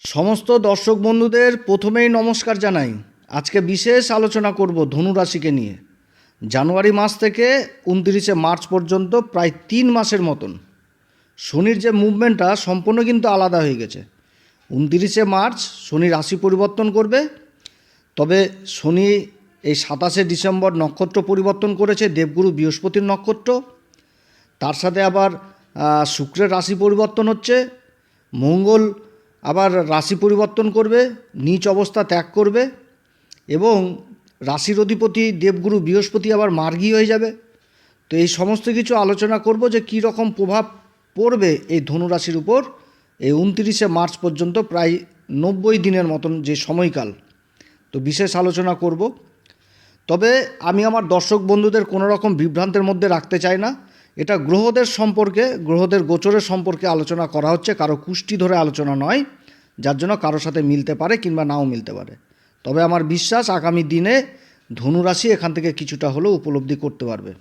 সমস্ত দর্শক বন্ধুদের প্রথমেই নমস্কার জানাই। আজকে বিশেষ আলোচনা করব ধনু রাশিকে নিয়ে। জানুয়ারি মাস থেকে উনত্রিশে মার্চ পর্যন্ত প্রায় তিন মাসের মতন। শনির যে মুভমেন্টটা সম্পূর্ণ কিন্তু আলাদা হয়ে গেছে। উনত্রিশে মার্চ শনি রাশি পরিবর্তন করবে। তবে শনি এই সাতাশে ডিসেম্বর নক্ষত্র পরিবর্তন করেছে, দেবগুরু বৃহস্পতির নক্ষত্র। তার সাথে আবার শুক্রের রাশি পরিবর্তন হচ্ছে। মঙ্গল আবার রাশি পরিবর্তন করবে, নিচ অবস্থা ত্যাগ করবে এবং রাশির অধিপতি দেবগুরু বৃহস্পতি আবার মার্গী হয়ে যাবে। তো এই সমস্ত কিছু আলোচনা করব যে কী রকম প্রভাব পড়বে এই ধনু রাশির উপর এই উনত্রিশে মার্চ পর্যন্ত প্রায় নব্বই দিনের মতন যে সময়কাল। তো বিশেষ আলোচনা করব। তবে আমি আমার দর্শক বন্ধুদের কোনো রকম বিভ্রান্তের মধ্যে রাখতে চাই না। এটা গ্রহদের সম্পর্কে, গ্রহদের গোচরের সম্পর্কে আলোচনা করা হচ্ছে, কারও কুষ্টি ধরে আলোচনা নয়, যার জন্য কারোর সাথে মিলতে পারে কিংবা নাও মিলতে পারে। তবে আমার বিশ্বাস আগামী দিনে ধনুরাশি এখান থেকে কিছুটা হলেও উপলব্ধি করতে পারবে।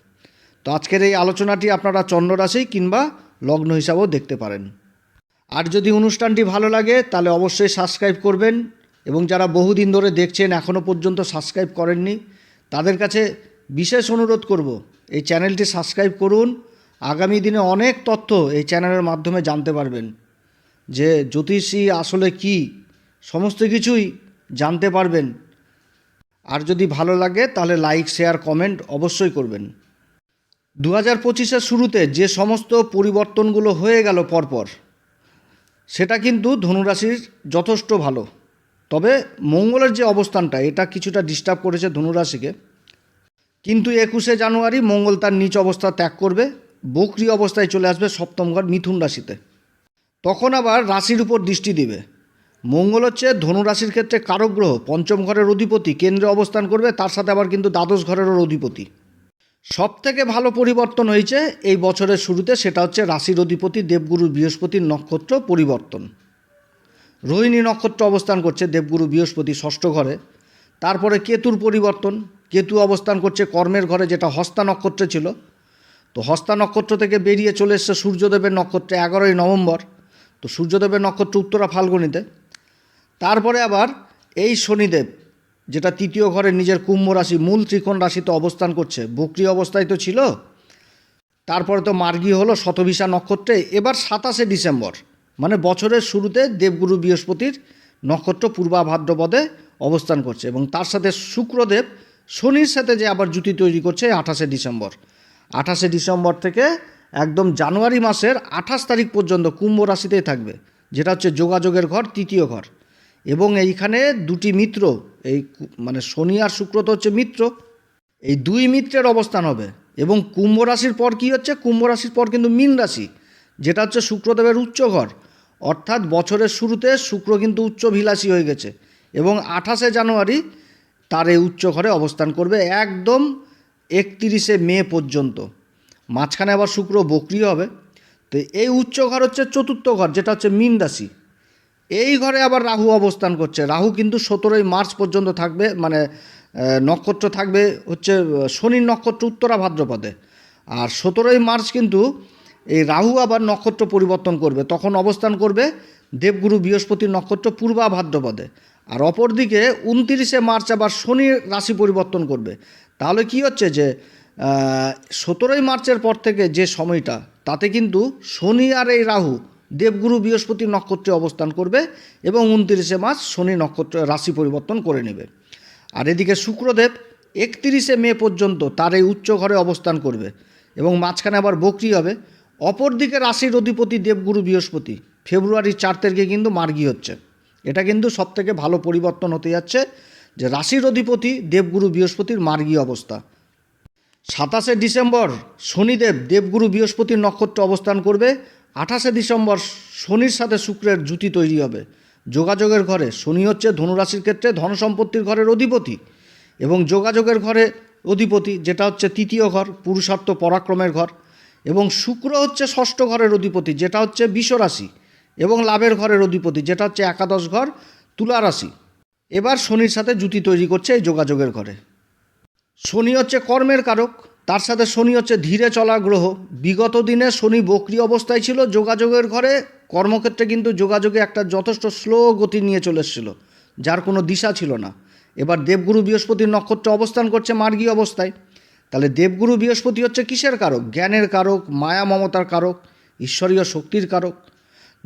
তো আজকের এই আলোচনাটি আপনারা চন্দ্ররাশি কিংবা লগ্ন হিসাবেও দেখতে পারেন। আর যদি অনুষ্ঠানটি ভালো লাগে, তাহলে অবশ্যই সাবস্ক্রাইব করবেন এবং যারা বহুদিন ধরে দেখছেন এখনও পর্যন্ত সাবস্ক্রাইব করেননি, তাদের কাছে বিশেষ অনুরোধ করব এই চ্যানেলটি সাবস্ক্রাইব করুন। আগামী দিনে অনেক তথ্য এই চ্যানেলের মাধ্যমে জানতে পারবেন যে জ্যোতিষী আসলে কি, সমস্ত কিছুই জানতে পারবেন। আর যদি ভালো লাগে তাহলে লাইক, শেয়ার, কমেন্ট অবশ্যই করবেন। দু হাজার পঁচিশের শুরুতে যে সমস্ত পরিবর্তনগুলো হয়ে গেল পরপর, সেটা কিন্তু ধনুরাশির যথেষ্ট ভালো। তবে মঙ্গলের যে অবস্থানটা, এটা কিছুটা ডিস্টার্ব করেছে ধনুরাশিকে। কিন্তু একুশে জানুয়ারি মঙ্গল তার নিচ অবস্থা ত্যাগ করবে, বকরি অবস্থায় চলে আসবে সপ্তম ঘর মিথুন রাশিতে। তখন আবার রাশির উপর দৃষ্টি দিবে। মঙ্গল হচ্ছে ধনু রাশির ক্ষেত্রে কারক গ্রহ, পঞ্চম ঘরের অধিপতি, কেন্দ্রে অবস্থান করবে, তার সাথে আবার কিন্তু দ্বাদশ ঘরেরও অধিপতি। সব থেকে ভালো পরিবর্তন হয়েছে এই বছরের শুরুতে, সেটা হচ্ছে রাশির অধিপতি দেবগুরু বৃহস্পতির নক্ষত্র পরিবর্তন। রোহিণী নক্ষত্র অবস্থান করছে দেবগুরু বৃহস্পতি ষষ্ঠ ঘরে। তারপরে কেতুর পরিবর্তন। কেতু অবস্থান করছে কর্মের ঘরে, যেটা হস্তা নক্ষত্রে ছিল। তো হস্তা নক্ষত্র থেকে বেরিয়ে চলে এসছে সূর্যদেবের নক্ষত্রে, এগারোই নভেম্বর। তো সূর্যদেবের নক্ষত্র উত্তরা ফাল্গুনিতে। তারপরে আবার এই শনিদেব, যেটা তৃতীয় ঘরে নিজের কুম্ভ রাশি, মূল ত্রিকোণ রাশিতে অবস্থান করছে, বক্রি অবস্থায় তো ছিল। তারপরে তো মার্গী হলো শতভিসা নক্ষত্রে। এবার সাতাশে ডিসেম্বর মানে বছরের শুরুতে দেবগুরু বৃহস্পতির নক্ষত্র পূর্বাভাদ্রপদে অবস্থান করছে এবং তার সাথে শুক্রদেব শনির সাথে যে আবার জুতি তৈরি করছে আঠাশে ডিসেম্বর। আঠাশে ডিসেম্বর থেকে একদম জানুয়ারি মাসের আঠাশ তারিখ পর্যন্ত কুম্ভ রাশিতেই থাকবে, যেটা হচ্ছে যোগাযোগের ঘর, তৃতীয় ঘর। এবং এইখানে দুটি মিত্র, এই মানে শনি আর শুক্র তো হচ্ছে মিত্র, এই দুই মিত্রের অবস্থান হবে। এবং কুম্ভ রাশির পর কি হচ্ছে? কুম্ভ রাশির পর কিন্তু মীন রাশি, যেটা হচ্ছে শুক্রদেবের উচ্চ ঘর। অর্থাৎ বছরের শুরুতে শুক্র কিন্তু উচ্চ ভিলাসী হয়ে গেছে। এবং আঠাশে জানুয়ারি তার এই উচ্চ ঘরে অবস্থান করবে একদম একতিরিশে মে পর্যন্ত। মাঝখানে আবার শুক্র বকরি হবে। তো এই উচ্চ ঘর হচ্ছে চতুর্থ ঘর, যেটা হচ্ছে মীন রাশি। এই ঘরে আবার রাহু অবস্থান করছে। রাহু কিন্তু সতেরোই মার্চ পর্যন্ত থাকবে মানে নক্ষত্র থাকবে হচ্ছে শনির নক্ষত্র উত্তরা ভাদ্রপদে। আর সতেরোই মার্চ কিন্তু এই রাহু আবার নক্ষত্র পরিবর্তন করবে। তখন অবস্থান করবে দেবগুরু বৃহস্পতির নক্ষত্র পূর্বা ভাদ্রপদে। আর অপরদিকে উনতিরিশে মার্চ আবার শনির রাশি পরিবর্তন করবে। তাহলে কি হচ্ছে যে সতেরোই মার্চের পর থেকে যে সময়টা, তাতে কিন্তু শনি আর এই রাহু দেবগুরু বৃহস্পতি নক্ষত্রে অবস্থান করবে এবং উনতিরিশে মার্চ শনি নক্ষত্র রাশি পরিবর্তন করে নেবে। আর এদিকে শুক্রদেব একতিরিশে মে পর্যন্ত তার এই উচ্চ ঘরে অবস্থান করবে এবং মাঝখানে আবার বকরি হবে। অপরদিকে রাশির অধিপতি দেবগুরু বৃহস্পতি, ফেব্রুয়ারির চার তারিখে কিন্তু মার্গী হচ্ছে। এটা কিন্তু সবথেকে ভালো পরিবর্তন হতে যাচ্ছে যে রাশির অধিপতি দেবগুরু বৃহস্পতির মার্গী অবস্থা। সাতাশে ডিসেম্বর শনিদেব দেবগুরু বৃহস্পতির নক্ষত্র অবস্থান করবে। আঠাশে ডিসেম্বর শনির সাথে শুক্রের জুতি তৈরি হবে। যোগাযোগের ঘরে শনি হচ্ছে ধনুরাশির ক্ষেত্রে ধন সম্পত্তির ঘরের অধিপতি এবং যোগাযোগের ঘরে অধিপতি যেটা হচ্ছে তৃতীয় ঘর, পুরুষার্থ পরাক্রমের ঘর এবং শুক্র হচ্ছে ষষ্ঠ ঘরের অধিপতি যেটা হচ্ছে বিশ্বরাশি। এবং লাভের ঘরের অধিপতি, যেটা হচ্ছে একাদশ ঘর, তুলা রাশি। এবার শনির সাথে জুতি তৈরি করছে এই যোগাযোগের ঘরে। শনি হচ্ছে কর্মের কারক, তার সাথে শনি হচ্ছে ধীরে চলা গ্রহ। বিগত দিনে শনি বক্রি অবস্থায় ছিল, যোগাযোগের ঘরে কর্মক্ষেত্রে কিন্তু যোগাযোগে একটা যথেষ্ট স্লো গতি নিয়ে চলে এসেছিল, যার কোনো দিশা ছিল না। এবার দেবগুরু বৃহস্পতির নক্ষত্রে অবস্থান করছে মার্গী অবস্থায়। তাহলে দেবগুরু বৃহস্পতি হচ্ছে কিসের কারক? জ্ঞানের কারক, মায়া মমতার কারক, ঈশ্বরীয় শক্তির কারক।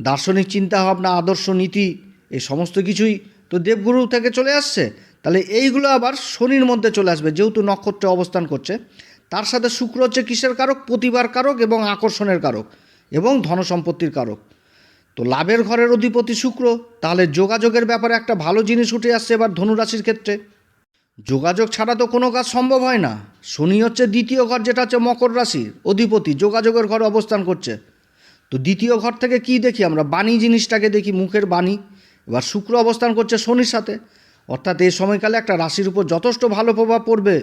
দার্শনিক চিন্তাভাবনা, আদর্শ নীতি এই সমস্ত কিছুই তো দেবগুরু থেকে চলে আসছে। তাহলে এইগুলো আবার শনির মধ্যে চলে আসবে, যেহেতু নক্ষত্রে অবস্থান করছে। তার সাথে শুক্র হচ্ছে কিসের কারক? প্রতিবার কারক এবং আকর্ষণের কারক এবং ধনসম্পত্তির কারক। তো লাভের ঘরের অধিপতি শুক্র, তাহলে যোগাযোগের ব্যাপারে একটা ভালো জিনিস উঠে আসছে এবার ধনুরাশির ক্ষেত্রে। যোগাযোগ ছাড়া তো কোনো কাজ সম্ভব হয় না। শনি হচ্ছে দ্বিতীয় ঘর, যেটা হচ্ছে মকর রাশির অধিপতি, যোগাযোগের ঘরে অবস্থান করছে। তো দ্বিতীয় ঘর থেকে কি দেখি? আমরা বাণী জিনিসটাকে দেখি, মুখের বাণী। এবার শুক্র অবস্থান করছে শনির সাথে। অর্থাৎ এই সময়কালে একটা রাশির উপর যথেষ্ট ভালো প্রভাব পড়বে।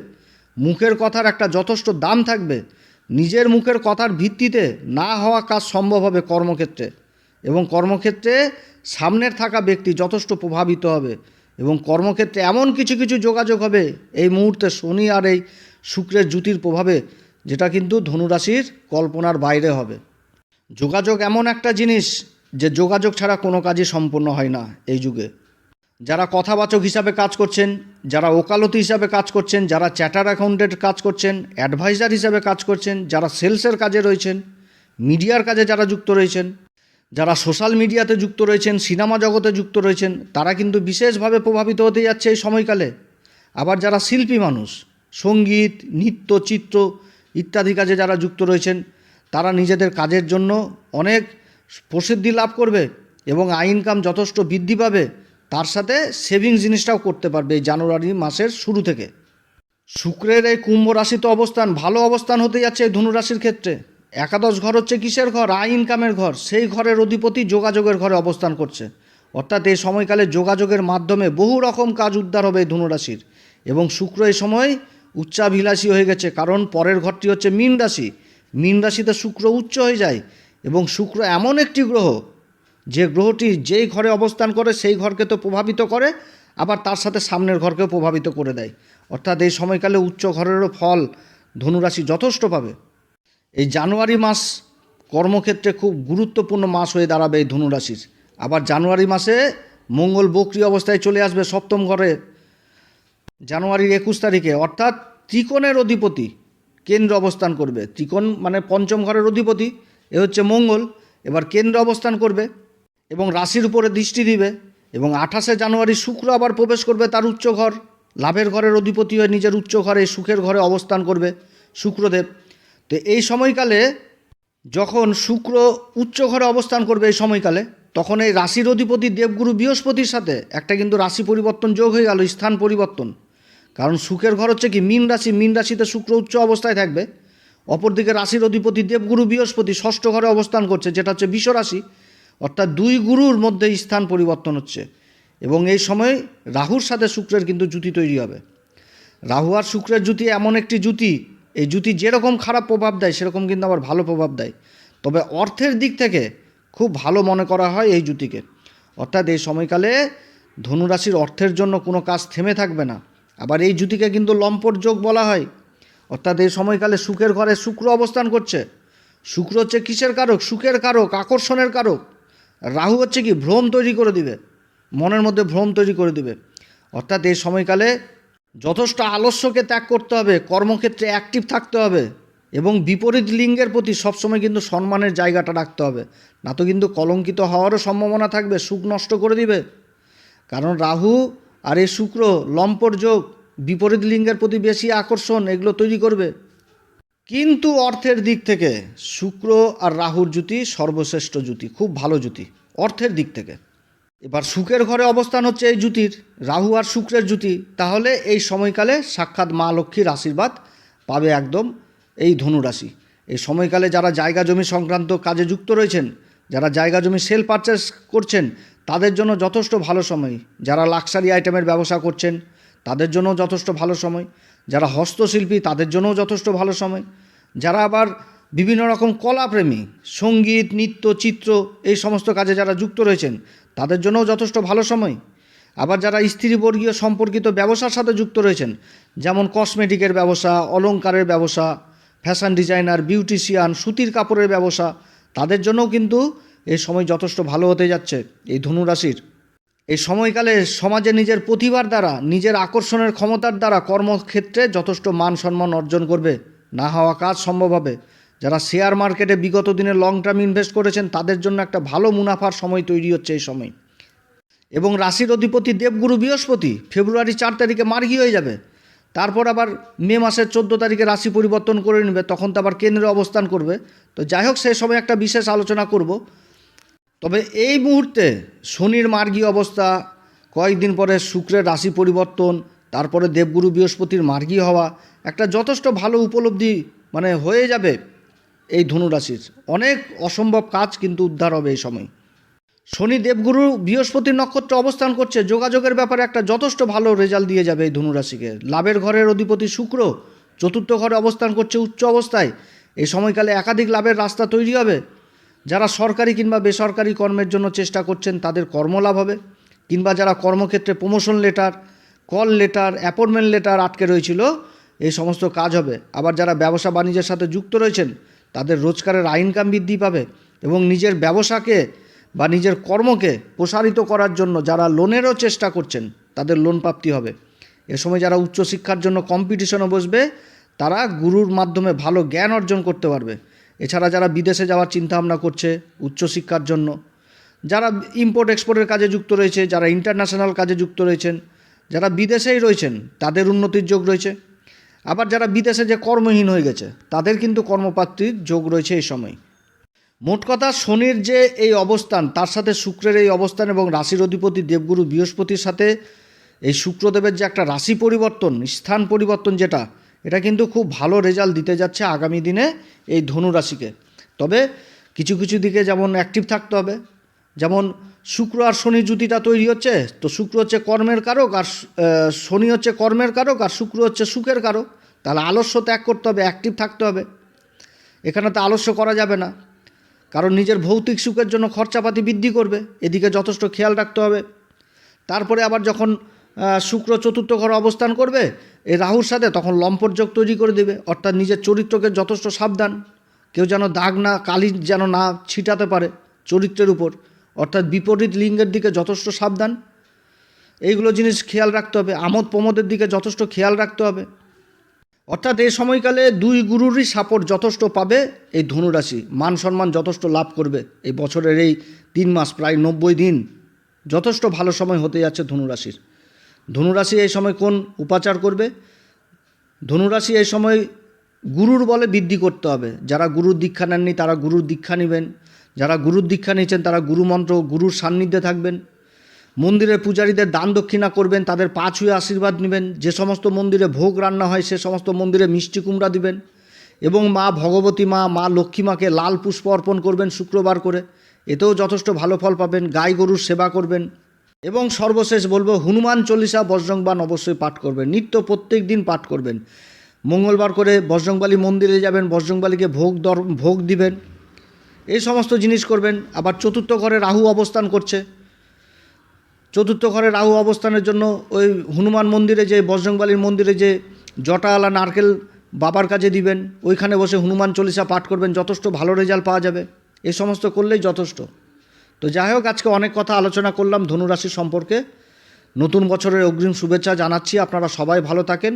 মুখের কথার একটা যথেষ্ট দাম থাকবে। নিজের মুখের কথার ভিত্তিতে না হওয়া কাজ সম্ভব হবে কর্মক্ষেত্রে। এবং কর্মক্ষেত্রে সামনের থাকা ব্যক্তি যথেষ্ট প্রভাবিত হবে। এবং কর্মক্ষেত্রে এমন কিছু কিছু যোগাযোগ হবে। এই মুহূর্তে শনি আর এই শুক্রের জুতির প্রভাবে, যেটা কিন্তু ধনুরাশির কল্পনার বাইরে হবে। যোগাযোগ এমন একটা জিনিস যে যোগাযোগ ছাড়া কোনো কাজই সম্পূর্ণ হয় না এই যুগে। যারা কথাবাচক হিসাবে কাজ করছেন, যারা ওকালতি হিসাবে কাজ করছেন, যারা চ্যাটার অ্যাকাউন্টেন্ট কাজ করছেন, অ্যাডভাইজার হিসাবে কাজ করছেন, যারা সেলসের কাজে রয়েছেন, মিডিয়ার কাজে যারা যুক্ত রয়েছেন, যারা সোশ্যাল মিডিয়াতে যুক্ত রয়েছেন, সিনেমা জগতে যুক্ত রয়েছেন, তারা কিন্তু বিশেষভাবে প্রভাবিত হতে যাচ্ছে এই সময়কালে। আবার যারা শিল্পী মানুষ, সংগীত, নৃত্য, চিত্র ইত্যাদি কাজে যারা যুক্ত রয়েছেন তারা নিজেদের কাজের জন্য অনেক প্রসিদ্ধি লাভ করবে এবং আয় ইনকাম যথেষ্ট বৃদ্ধি পাবে, তার সাথে সেভিং জিনিসটাও করতে পারবে এই জানুয়ারি মাসের শুরু থেকে। শুক্রের এই কুম্ভ রাশিতে অবস্থান, ভালো অবস্থান হতে যাচ্ছে এই ধনুরাশির ক্ষেত্রে। একাদশ ঘর হচ্ছে কিসের ঘর? আয় ইনকামের ঘর। সেই ঘরের অধিপতি যোগাযোগের ঘরে অবস্থান করছে। অর্থাৎ এই সময়কালে যোগাযোগের মাধ্যমে বহু রকম কাজ উদ্ধার হবে এই ধনুরাশির এবং শুক্র এই সময় উচ্চাভিলাষী হয়ে গেছে, কারণ পরের ঘরটি হচ্ছে মীন রাশি। মীন রাশিতে শুক্র উচ্চ হয়ে যায় এবং শুক্র এমন একটি গ্রহ, যে গ্রহটি যেই ঘরে অবস্থান করে সেই ঘরকে তো প্রভাবিত করে, আবার তার সাথে সামনের ঘরকেও প্রভাবিত করে দেয়। অর্থাৎ এই সময়কালে উচ্চ ঘরেরও ফল ধনুরাশি যথেষ্ট পাবে। এই জানুয়ারি মাস কর্মক্ষেত্রে খুব গুরুত্বপূর্ণ মাস হয়ে দাঁড়াবে এই ধনুরাশির। আবার জানুয়ারি মাসে মঙ্গল বক্রি অবস্থায় চলে আসবে সপ্তম ঘরে, জানুয়ারির একুশ তারিখে। অর্থাৎ ত্রিকোণের অধিপতি কেন্দ্র অবস্থান করবে। ত্রিকোণ মানে পঞ্চম ঘরের অধিপতি, এ হচ্ছে মঙ্গল। এবার কেন্দ্র অবস্থান করবে এবং রাশির উপরে দৃষ্টি দিবে এবং আঠাশে জানুয়ারি শুক্র আবার প্রবেশ করবে তার উচ্চ ঘর। লাভের ঘরের অধিপতি হয়ে নিজের উচ্চ ঘরে, সুখের ঘরে অবস্থান করবে শুক্রদেব। তো এই সময়কালে যখন শুক্র উচ্চ ঘরে অবস্থান করবে এই সময়কালে, তখন এই রাশির অধিপতি দেবগুরু বৃহস্পতির সাথে একটা কিন্তু রাশি পরিবর্তন যোগ হয়ে গেল, স্থান পরিবর্তন। কারণ সুখের ঘর হচ্ছে কি, মীন রাশি, মীন রাশিতে শুক্র উচ্চ অবস্থায় থাকবে। অপরদিকে রাশির অধিপতি দেবগুরু বৃহস্পতি ষষ্ঠ ঘরে অবস্থান করছে, যেটা হচ্ছে বিশ্বরাশি অর্থাৎ দুই গুরুর মধ্যে স্থান পরিবর্তন হচ্ছে এবং এই সময় রাহুর সাথে শুক্রের কিন্তু জুতি তৈরি হবে। রাহু আর শুক্রের জুতি এমন একটি জুতি, এই জুতি যেরকম খারাপ প্রভাব দেয়, সেরকম কিন্তু আবার ভালো প্রভাব দেয়। তবে অর্থের দিক থেকে খুব ভালো মনে করা হয় এই জুতিকে। অর্থাৎ এই সময়কালে ধনুরাশির অর্থের জন্য কোনো কাজ থেমে থাকবে না। আবার এই জুতিকে কিন্তু লম্পট যোগ বলা হয়। অর্থাৎ এই সময়কালে সুখের ঘরে শুক্র অবস্থান করছে। শুক্র হচ্ছে কিসের কারক? সুখের কারক, আকর্ষণের কারক। রাহু হচ্ছে কি? ভ্রম তৈরি করে দিবে। মনের মধ্যে ভ্রম তৈরি করে দিবে। অর্থাৎ এই সময়কালে যথেষ্ট আলস্যকে ত্যাগ করতে হবে, কর্মক্ষেত্রে অ্যাক্টিভ থাকতে হবে এবং বিপরীত লিঙ্গের প্রতি সবসময় কিন্তু সম্মানের জায়গাটা রাখতে হবে। না তো কিন্তু কলঙ্কিত হওয়ারও সম্ভাবনা থাকবে, সুখ নষ্ট করে দিবে। কারণ রাহু আর এই শুক্র, লম্পট যোগ, বিপরীত লিঙ্গের প্রতি বেশি আকর্ষণ, এগুলো তৈরি করবে। কিন্তু অর্থের দিক থেকে শুক্র আর রাহুর জুতি সর্বশ্রেষ্ঠ জুতি খুব ভালো জুতি অর্থের দিক থেকে। এবার সুখের ঘরে অবস্থান হচ্ছে এই জুতির রাহু আর শুক্রের জুতি তাহলে এই সময়কালে সাক্ষাৎ মা লক্ষ্মীর আশীর্বাদ পাবে একদম এই ধনুরাশি। এই সময়কালে যারা জায়গা জমি সংক্রান্ত কাজে যুক্ত রয়েছেন, যারা জায়গা জমি সেল পারচেস করছেন তাদের জন্য যথেষ্ট ভালো সময়। যারা লাক্সারি আইটেমের ব্যবসা করছেন, তাদের জন্য যথেষ্ট ভালো সময়। যারা হস্তশিল্পী, তাদের জন্যও যথেষ্ট ভালো সময়। যারা আবার বিভিন্ন রকম কলাপ্রেমী, সংগীত, নৃত্য, চিত্র এই সমস্ত কাজে যারা যুক্ত রয়েছেন, তাদের জন্যও যথেষ্ট ভালো সময়। আবার যারা স্ত্রীবর্গীয় সম্পর্কিত ব্যবসার সাথে যুক্ত রয়েছেন, যেমন কসমেটিকের ব্যবসা অলংকারের ব্যবসা ফ্যাশন ডিজাইনার বিউটিশিয়ান সুতির কাপড়ের ব্যবসা, তাদের জন্যও কিন্তু এই সময় যথেষ্ট ভালো হতে যাচ্ছে এই ধনুরাশির এই সময়কালে সমাজে নিজের প্রতিভার দ্বারা, নিজের আকর্ষণের ক্ষমতার দ্বারা কর্মক্ষেত্রে যথেষ্ট মান সম্মান অর্জন করবে। না হওয়া কাজ সম্ভব হবে। যারা শেয়ার মার্কেটে বিগত দিনে লং টার্ম ইনভেস্ট করেছেন, তাদের জন্য একটা ভালো মুনাফার সময় তৈরি হচ্ছে এই সময়। এবং রাশির অধিপতি দেবগুরু বৃহস্পতি ফেব্রুয়ারি চার তারিখে মার্গী হয়ে যাবে। তারপর আবার মে মাসের চোদ্দ তারিখে রাশি পরিবর্তন করে নেবে, তখন তো আবার কেন্দ্রে অবস্থান করবে। তো যাই হোক সেই সময় একটা বিশেষ আলোচনা করব। তবে এই মুহূর্তে শনির মার্গী অবস্থা, কয়েকদিন পরে শুক্রের রাশি পরিবর্তন, তারপরে দেবগুরু বৃহস্পতির মার্গী হওয়া একটা যথেষ্ট ভালো উপলব্ধি মানে হয়ে যাবে এই ধনুরাশির অনেক অসম্ভব কাজ কিন্তু উদ্ধার হবে এই সময়। শনি দেবগুরু বৃহস্পতির নক্ষত্র অবস্থান করছে, যোগাযোগের ব্যাপারে একটা যথেষ্ট ভালো রেজাল্ট দিয়ে যাবে এই ধনুরাশিকে লাভের ঘরের অধিপতি শুক্র, চতুর্থ ঘরে অবস্থান করছে উচ্চ অবস্থায়। এই সময়কালে একাধিক লাভের রাস্তা তৈরি হবে। যারা সরকারি কিংবা বেসরকারি কর্মের জন্য চেষ্টা করছেন, তাদের কর্মলাভ হবে। কিংবা যারা কর্মক্ষেত্রে promotion letter call letter appointment letter আটকে রয়েছিল, এই সমস্ত কাজ হবে। আবার যারা ব্যবসা বাণিজ্যের সাথে যুক্ত রয়েছেন, তাদের রোজগারের ইনকাম বৃদ্ধি পাবে এবং নিজের ব্যবসাকে বা নিজের কর্মকে প্রসারিত করার জন্য যারা লোনেরও চেষ্টা করছেন, তাদের লোন প্রাপ্তি হবে। এ সময় যারা উচ্চশিক্ষার জন্য কম্পিটিশনে বসবে, তারা গুরুর মাধ্যমে ভালো জ্ঞান অর্জন করতে পারবে। এছাড়া যারা বিদেশে যাওয়ার চিন্তাভাবনা করছে উচ্চশিক্ষার জন্য, যারা ইম্পোর্ট এক্সপোর্টের কাজে যুক্ত রয়েছে, যারা ইন্টারন্যাশনাল কাজে যুক্ত রয়েছেন, যারা বিদেশেই রয়েছেন, তাদের উন্নতির যোগ রয়েছে। আবার যারা বিদেশে যে কর্মহীন হয়ে গেছে, তাদের কিন্তু কর্মপ্রাপ্তির যোগ রয়েছে এই সময়। মোট কথা, শনির যে এই অবস্থান, তার সাথে শুক্রের এই অবস্থান এবং রাশির অধিপতি দেবগুরু বৃহস্পতির সাথে এই শুক্রদেবের যে একটা রাশি পরিবর্তন, স্থান পরিবর্তন যেটা এটা কিন্তু খুব ভালো রেজাল্ট দিতে যাচ্ছে আগামী দিনে এই ধনু রাশিকে। তবে কিছু কিছু দিকে যেমন অ্যাক্টিভ থাকতে হবে, যেমন শুক্র আর শনি জুতিটা তৈরি হচ্ছে, তো শুক্র হচ্ছে কর্মের কারক আর শনি হচ্ছে কর্মের কারক আর শুক্র হচ্ছে সুখের কারক। তাহলে আলস্য ত্যাগ করতে হবে অ্যাক্টিভ থাকতে হবে। এখানে তো আলস্য করা যাবে না, কারণ নিজের ভৌতিক সুখের জন্য খরচাপাতি বৃদ্ধি করবে, এদিকে যথেষ্ট খেয়াল রাখতে হবে। তারপরে আবার যখন শুক্র চতুর্থ ঘরে অবস্থান করবে এই রাহুর সাথে তখন লম্পট যোগ তৈরি করে দেবে, অর্থাৎ নিজের চরিত্রকে যথেষ্ট সাবধান। কেউ যেন দাগ না কালি যেন না ছিটাতে পারে চরিত্রের উপর, অর্থাৎ বিপরীত লিঙ্গের দিকে যথেষ্ট সাবধান। এইগুলো জিনিস খেয়াল রাখতে হবে, আমোদ প্রমোদের দিকে যথেষ্ট খেয়াল রাখতে হবে। অর্থাৎ এই সময়কালে দুই গুরুরই সাপোর্ট যথেষ্ট পাবে এই ধনুরাশি, মান সম্মান যথেষ্ট লাভ করবে এই বছরের এই তিন মাস, প্রায় নব্বই দিন। যথেষ্ট ভালো সময় হতে যাচ্ছে ধনুরাশির। ধনুরাশি এই সময় কোন উপাচার করবে? ধনুরাশি এই সময় গুরুর বলে বৃদ্ধি করতে হবে। যারা গুরুর দীক্ষা নেননি, তারা গুরুর দীক্ষা নেবেন। যারা গুরুর দীক্ষা নিয়েছেন, তারা গুরুমন্ত্র গুরুর সান্নিধ্যে থাকবেন। মন্দিরের পূজারীদের দান দক্ষিণা করবেন, তাদের পা ছুঁয়ে আশীর্বাদ নেবেন। যে সমস্ত মন্দিরে ভোগ রান্না হয়, সে সমস্ত মন্দিরে মিষ্টি কুমড়া দিবেন। এবং মা ভগবতী মা মা লক্ষ্মী মাকে লাল পুষ্প অর্পণ করবেন শুক্রবার করে। এতেও যথেষ্ট ভালো ফল পাবেন। গাই গরুর সেবা করবেন। এবং সর্বশেষ বলব, হনুমান চল্লিশা বজরংবান অবশ্যই পাঠ করবেন। নিত্য প্রত্যেক দিন পাঠ করবেন। মঙ্গলবার করে বজরংবালী মন্দিরে যাবেন, বজরংবালীকে ভোগ দর, ভোগ দিবেন। এই সমস্ত জিনিস করবেন। আবার চতুর্থ ঘরে রাহু অবস্থান করছে। চতুর্থ ঘরে রাহু অবস্থানের জন্য ওই হনুমান মন্দিরে যে, বজরংবালির মন্দিরে যে জটাওয়ালা নারকেল বাবার কাছে দিবেন, ওইখানে বসে হনুমান চল্লিশা পাঠ করবেন। যথেষ্ট ভালো রেজাল্ট পাওয়া যাবে। এই সমস্ত করলেই যথেষ্ট। তো যাই হোক, আজকে অনেক কথা আলোচনা করলাম ধনুরাশি সম্পর্কে। নতুন বছরের অগ্রিম শুভেচ্ছা জানাচ্ছি, আপনারা সবাই ভালো থাকেন।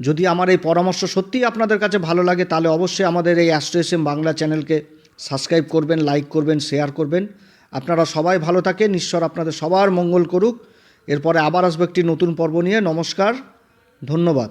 যদি আমার এই পরামর্শ সত্যিই আপনাদের কাছে ভালো লাগে, তাহলে অবশ্যই আমাদের এই অ্যাস্ট্রো এস এম বাংলা চ্যানেলকে সাবস্ক্রাইব করবেন, লাইক করবেন, শেয়ার করবেন। আপনারা সবাই ভালো থাকেন, ঈশ্বর আপনাদের সবার মঙ্গল করুক। এরপরে আবার আসবে একটি নতুন পর্ব নিয়ে। নমস্কার, ধন্যবাদ।